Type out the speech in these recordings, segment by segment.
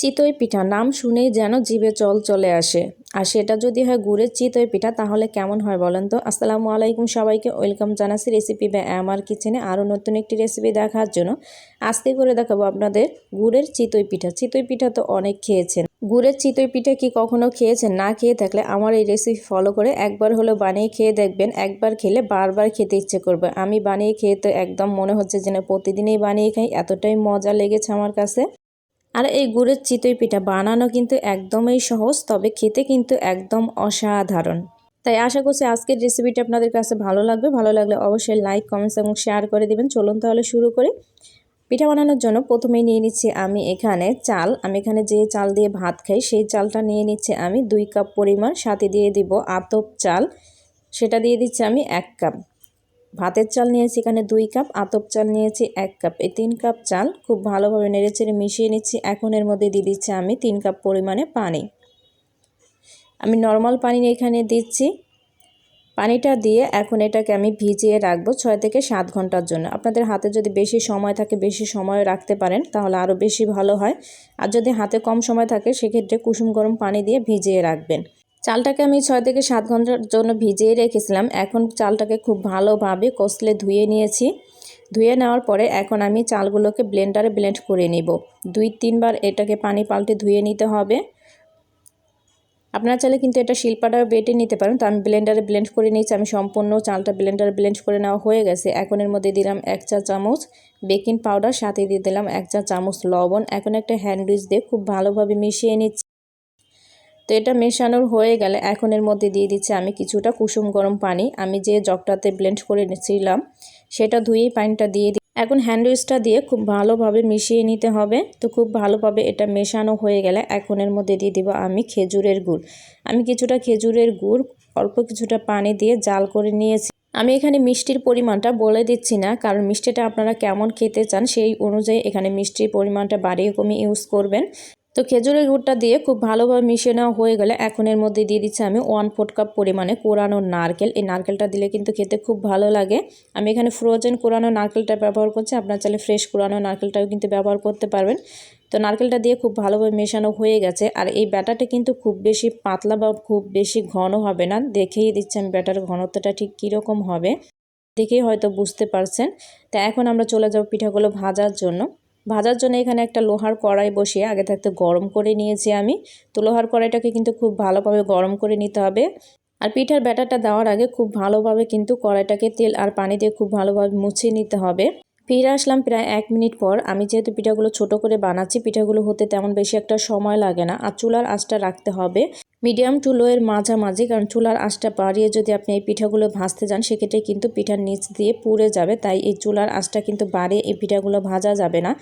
চিতই পিঠা, নাম শুনেই যেন জিভে জল চলে আসে। আর সেটা যদি হয় গুড়ের চিতই পিঠা, তাহলে কেমন হয় বলেন তো? আসসালামু আলাইকুম সবাইকে, ওয়েলকাম জানাচ্ছি রেসিপি বা আমার কিচেনে আরও নতুন একটি রেসিপি দেখার জন্য। আজকে করে দেখাবো আপনাদের গুড়ের চিতই পিঠা। চিতই পিঠা তো অনেক খেয়েছেন। গুড়ের চিতই পিঠা কি কখনো খেয়েছেন? না খেয়ে থাকলে আমার এই রেসিপি ফলো করে একবার হলো বানিয়ে খেয়ে দেখবেন। একবার খেলে বারবার খেতে ইচ্ছে করবে। আমি বানিয়ে খেয়ে তো একদম মনে হচ্ছে যেন প্রতিদিনই বানিয়ে খাই, এতটাই মজা লেগেছে আমার কাছে। আর এই গুড়ের চিতই পিঠা বানানো কিন্তু একদমই সহজ, তবে খেতে কিন্তু একদম অসাধারণ। তাই আশা করছি আজকের রেসিপিটা আপনাদের কাছে ভালো লাগবে। ভালো লাগলে অবশ্যই লাইক কমেন্টস এবং শেয়ার করে দেবেন। চলুন তাহলে শুরু করি। পিঠা বানানোর জন্য প্রথমেই নিয়ে নিচ্ছি আমি এখানে চাল। আমি এখানে যে চাল দিয়ে ভাত খাই, সেই চালটা নিয়ে নিচ্ছি আমি দুই কাপ পরিমাণ। সাথে দিয়ে দিব আতপ চাল। সেটা দিয়ে দিচ্ছি আমি এক কাপ। ভাতের চাল নিয়েছি এখানে দুই কাপ, আতপ চাল নিয়েছি এক কাপ। এই তিন কাপ চাল খুব ভালোভাবে নেড়েচেড়ে মিশিয়ে নিচ্ছি। এখন এর মধ্যে দিয়ে দিচ্ছি আমি তিন কাপ পরিমাণে পানি। আমি নর্মাল পানি এখানে দিচ্ছি। পানিটা দিয়ে এখন এটাকে আমি ভিজিয়ে রাখব ছয় থেকে সাত ঘণ্টার জন্য। আপনাদের হাতে যদি বেশি সময় থাকে, বেশি সময় রাখতে পারেন, তাহলে আরও বেশি ভালো হয়। আর যদি হাতে কম সময় থাকে, সেক্ষেত্রে কুসুম গরম পানি দিয়ে ভিজিয়ে রাখবেন। চালটাকে আমি ছয় থেকে সাত ঘণ্টার জন্য ভিজিয়ে রেখেছিলাম। এখন চালটাকে খুব ভালোভাবে কষলে ধুয়ে নিয়েছি। ধুয়ে নেওয়ার পরে এখন আমি চালগুলোকে ব্লেন্ডারে ব্লেন্ড করে নিব। দুই, তিনবার এটাকে পানি পাল্টে ধুয়ে নিতে হবে। আপনারা চাইলে কিন্তু এটা শিল্পাটাও বেটে নিতে পারেন। তো আমি ব্লেন্ডারে ব্লেন্ড করে নিয়েছি। আমি সম্পূর্ণ চালটা ব্লেন্ডারে ব্লেন্ড করে নেওয়া হয়ে গেছে। এখন এর মধ্যে দিলাম এক চা চামচ বেকিং পাউডার। সাথে দিয়ে দিলাম এক চা চামচ লবণ। এখন একটা হ্যান্ড দিয়ে খুব ভালোভাবে মিশিয়ে নিচ্ছি। তো এটা মেশানোর হয়ে গেলে এখন এর মধ্যে দিয়ে দিচ্ছি আমি কিছুটা কুসুম গরম পানি। আমি যে জগটাতে ব্লেন্ড করে নিয়েছিলাম সেটা ধুয়েই পানিটা দিয়ে দিই এখন হ্যান্ডউইচটা দিয়ে খুব ভালোভাবে মিশিয়ে নিতে হবে। তো খুব ভালোভাবে এটা মেশানো হয়ে গেলে এখন এর মধ্যে দিয়ে দিব আমি খেজুরের গুড়। আমি কিছুটা খেজুরের গুড়, অল্প কিছুটা পানি দিয়ে জাল করে নিয়েছি। আমি এখানে মিষ্টির পরিমাণটা বলে দিচ্ছি না, কারণ মিষ্টিটা আপনারা কেমন খেতে চান সেই অনুযায়ী এখানে মিষ্টির পরিমাণটা বাড়িয়ে কমিয়ে ইউজ করবেন। তো খেজুরের গুড়টা দিয়ে খুব ভালোভাবে মিশিয়ে নেওয়া হয়ে গেলে এখন এর মধ্যে দিয়ে দিচ্ছি আমি ওয়ান ফোর্থ কাপ পরিমাণে কোরানো নারকেল। এই নারকেলটা দিলে কিন্তু খেতে খুব ভালো লাগে। আমি এখানে ফ্রোজেন কোরানো নারকেলটা ব্যবহার করছি। আপনার চাইলে ফ্রেশ কোরানো নারকেলটাও কিন্তু ব্যবহার করতে পারবেন। তো নারকেলটা দিয়ে খুব ভালোভাবে মেশানো হয়ে গেছে। আর এই ব্যাটারটা কিন্তু খুব বেশি পাতলা বা খুব বেশি ঘন হবে না। দেখেই দিচ্ছি আমি ব্যাটার ঘনত্বটা ঠিক কীরকম হবে। দেখেই হয়তো বুঝতে পারছেন। তা এখন আমরা চলে যাব পিঠাগুলো ভাজার জন্য। ভাজার জন্য এখানে একটা লোহার কড়াই বসিয়ে আগে থাকতে গরম করে নিয়েছি আমি। তো লোহার কড়াইটাকে কিন্তু খুব ভালোভাবে গরম করে নিতে হবে। আর পিঠার ব্যাটারটা দেওয়ার আগে খুব ভালোভাবে কিন্তু কড়াইটাকে তেল আর পানি দিয়ে খুব ভালোভাবে মুছে নিতে হবে। ফিরে আসলাম প্রায় এক মিনিট পর। আমি যেহেতু পিঠাগুলো ছোট করে বানাচ্ছি, পিঠাগুলো হতে তেমন বেশি একটা সময় লাগে না। আর চুলার আঁচটা রাখতে হবে। মিডিয়াম টু লোয়ের মাঝামাঝি, কারণ চুলার আঁচটা বাড়িয়ে যদি আপনি এই পিঠাগুলো ভাজতে যান, সেক্ষেত্রে কিন্তু পিঠার নিচ দিয়ে পুড়ে যাবে। তাই এই চুলার আঁচটা কিন্তু বাড়িয়ে এই পিঠাগুলো ভাজা যাবে না।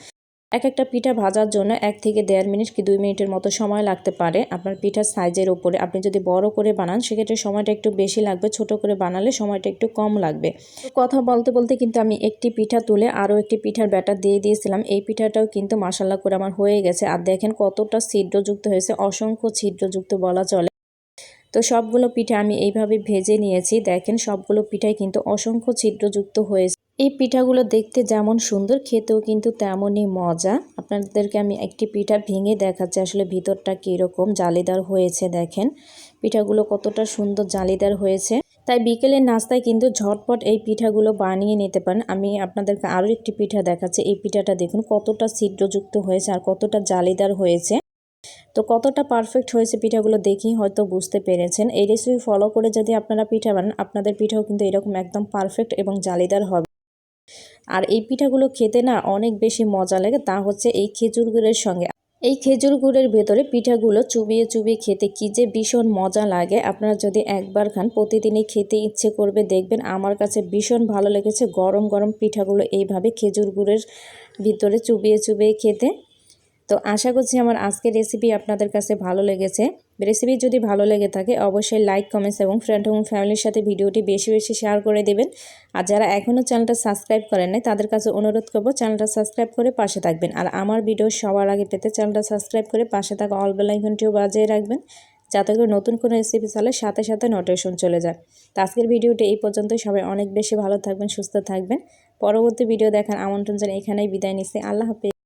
এক একটা পিঠা ভাজার জন্য এক থেকে দেড় মিনিট কি দুই মিনিটের মতো সময় লাগতে পারে। আপনার পিঠার সাইজের ওপরে আপনি যদি বড় করে বানান, সেক্ষেত্রে সময়টা একটু বেশি লাগবে। ছোট করে বানালে সময়টা একটু কম লাগবে। কথা বলতে বলতে কিন্তু আমি একটি পিঠা তুলে আরও একটি পিঠার ব্যাটার দিয়ে দিয়েছিলাম। এই পিঠাটাও কিন্তু মাসাল্লা করে আমার হয়ে গেছে। আর দেখেন কতটা ছিদ্রযুক্ত হয়েছে, অসংখ্য ছিদ্রযুক্ত বলা চলে। তো সবগুলো পিঠা আমি এইভাবে ভেজে নিয়েছি। দেখেন সবগুলো পিঠাই কিন্তু অসংখ্য ছিদ্রযুক্ত হয়েছে। এই পিঠাগুলো দেখতে যেমন সুন্দর, খেতেও কিন্তু তেমনই মজা। আপনাদেরকে আমি একটি পিঠা ভেঙে দেখাচ্ছি, আসলে ভিতরটা কীরকম জালিদার হয়েছে দেখেন। পিঠাগুলো কতটা সুন্দর জালিদার হয়েছে। তাই বিকেলের নাস্তায় কিন্তু ঝটপট এই পিঠাগুলো বানিয়ে নিতে পারেন। আমি আপনাদেরকে আরও একটি পিঠা দেখাচ্ছি। এই পিঠাটা দেখুন কতটা ছিদ্রযুক্ত হয়েছে আর কতটা জালিদার হয়েছে। তো কতটা পারফেক্ট হয়েছে পিঠাগুলো দেখেই হয়তো বুঝতে পেরেছেন। এই রেসিপি ফলো করে যদি আপনারা পিঠা বানান, আপনাদের পিঠাও কিন্তু এরকম একদম পারফেক্ট এবং জালিদার হবে। আর এই পিঠাগুলো খেতে না অনেক বেশি মজা লাগে, তা হচ্ছে এই খেজুর গুড়ের সঙ্গে। এই খেজুর গুড়ের ভেতরে পিঠাগুলো চুবিয়ে চুবিয়ে খেতে কি যে ভীষণ মজা লাগে। আপনারা যদি একবার খান, প্রতিদিনই খেতে ইচ্ছে করবে, দেখবেন আমার কাছে ভীষণ ভালো লেগেছে গরম গরম পিঠাগুলো এইভাবে খেজুর গুড়ের ভিতরে চুবিয়ে চুবিয়ে খেতে। তো আশা করছি আমার আজকের রেসিপি আপনাদের কাছে ভালো লেগেছে। রেসিপি যদি ভালো লেগে থাকে, অবশ্যই লাইক কমেন্টস এবং ফ্রেন্ড এবং ফ্যামিলির সাথে ভিডিওটি বেশি বেশি শেয়ার করে দেবেন। আর যারা এখনও চ্যানেলটা সাবস্ক্রাইব করেন নাই, তাদের কাছে অনুরোধ করব চ্যানেলটা সাবস্ক্রাইব করে পাশে থাকবেন। আর আমার ভিডিও সবার আগে পেতে চ্যানেলটা সাবস্ক্রাইব করে পাশে থাকা অল বেল আইকনটিও বাজিয়ে রাখবেন, যাতে করে নতুন কোনো রেসিপি চালে সাথে সাথে নোটিফিকেশন চলে যায়। তো আজকের ভিডিওটি এই পর্যন্তই। সবাই অনেক বেশি ভালো থাকবেন, সুস্থ থাকবেন। পরবর্তী ভিডিও দেখার আমন্ত্রণ জানিয়ে এখানেই বিদায় নিচ্ছি। আল্লাহ হাফিজ।